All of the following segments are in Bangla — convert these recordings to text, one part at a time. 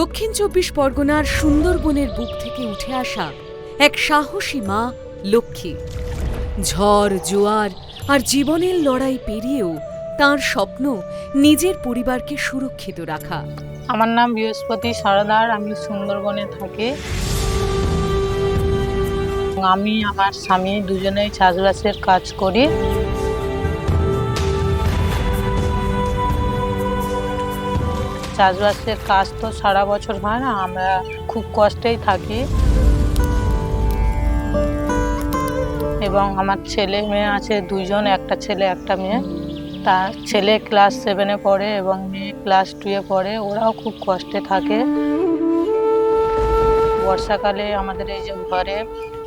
দক্ষিণ চব্বিশ পরগনার সুন্দরবনের বুক থেকে উঠে আসা এক সাহসী মা লক্ষ্মী। ঝড়, জোয়ার আর জীবনের লড়াই পেরিয়েও তার স্বপ্ন নিজের পরিবারকে সুরক্ষিত রাখা। আমার নাম বৃহস্পতি সরদার, আমি সুন্দরবনে থাকি। আমি, আমার স্বামী দুজনেই চাষবাসের কাজ করি। চাষবাসের কাজ তো সারা বছর হয় না, আমরা খুব কষ্টেই থাকি। এবং আমার ছেলে মেয়ে আছে দুজন একটা ছেলে, একটা মেয়ে। তার ছেলে ক্লাস সেভেনে পড়ে এবং মেয়ে ক্লাস টুয়ে পড়ে, ওরাও খুব কষ্টে থাকে। বর্ষাকালে আমাদের এই যে ঘরে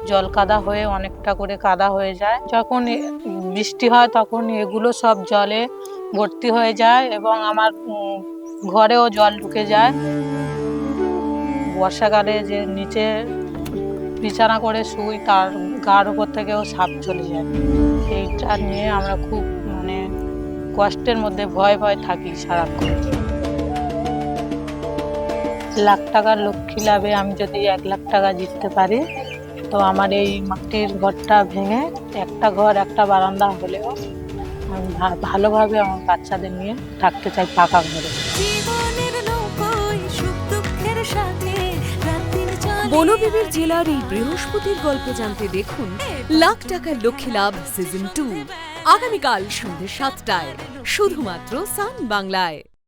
জল কাদা হয়ে অনেকটা করে কাদা হয়ে যায়, যখন বৃষ্টি হয় তখন এগুলো সব জলে ভর্তি হয়ে যায় এবং আমার ঘরেও জল ঢুকে যায়। বর্ষাকালে যে নিচে বিছানা করে শুই, তার গার উপর থেকেও সাপ চলে যায়। এইটা নিয়ে আমরা খুব মানে কষ্টের মধ্যে ভয় ভয় থাকি সারাক্ষণ। লাখ টাকার লক্ষ্মী লাভে আমি যদি এক লাখ টাকা জিততে পারি, তো আমার এই মাটির ঘরটা ভেঙে একটা ঘর, একটা বারান্দা হলেও আমি ভা- ভালোভাবে আমার বাচ্চাদের নিয়ে থাকতে চাই পাকা ঘরে। জীবনের নৌকোয় সুখ দুঃখের সাথে রাত্রির জলে বনবিবির জেলার এই বৃহস্পতির গল্প জানতে দেখুন লাখ টাকার লক্ষ্মী লাভ সিজন টু আগামীকাল সন্ধ্যে সাতটায় শুধুমাত্র সান বাংলায়।